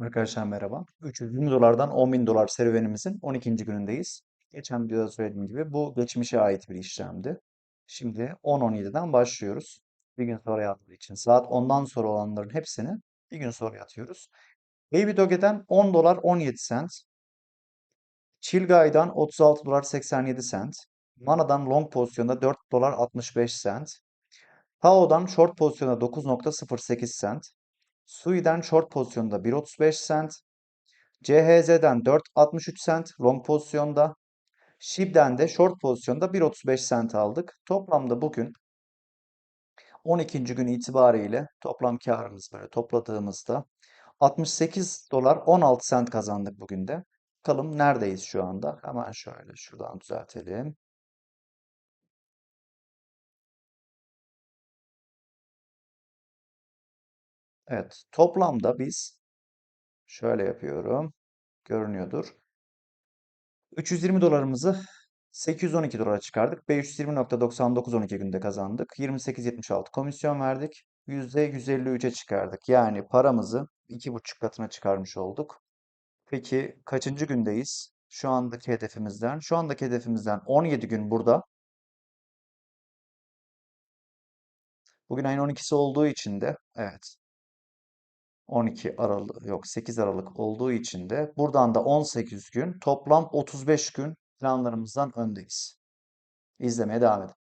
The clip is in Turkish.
Arkadaşlar merhaba. 320 dolardan 10.000 dolar serüvenimizin 12. günündeyiz. Geçen videoda söylediğim gibi bu geçmişe ait bir işlemdi. Şimdi 10.17'den başlıyoruz. Bir gün sonra yattığı için saat 10'dan sonra olanların hepsini bir gün sonra yatıyoruz. Baby Doge'den 10 dolar 17 cent. Chilgai'dan 36 dolar 87 cent. Mana'dan long pozisyonda 4 dolar 65 cent. Tao'dan short pozisyonda 9.08 cent. Sui'den short pozisyonda 1.35 cent. CHZ'den 4.63 cent long pozisyonda. SHIB'den de short pozisyonda 1.35 cent aldık. Toplamda bugün 12. gün itibariyle toplam karımız böyle topladığımızda 68 dolar 16 cent kazandık bugün de. Bakalım neredeyiz şu anda? Hemen şöyle şuradan düzeltelim. Evet, toplamda biz şöyle yapıyorum. Görünüyordur. 320 dolarımızı 812 dolara çıkardık. 520.99 12 günde kazandık. 28.76 komisyon verdik. %153'e çıkardık. Yani paramızı 2,5 katına çıkarmış olduk. Peki kaçıncı gündeyiz? Şu andaki hedefimizden. Şu andaki hedefimizden 17 gün burada. Bugün ayın 12'si olduğu için de evet 12 Aralık yok 8 Aralık olduğu için de buradan da 18 gün toplam 35 gün planlarımızdan öndeyiz. İzlemeye devam edin.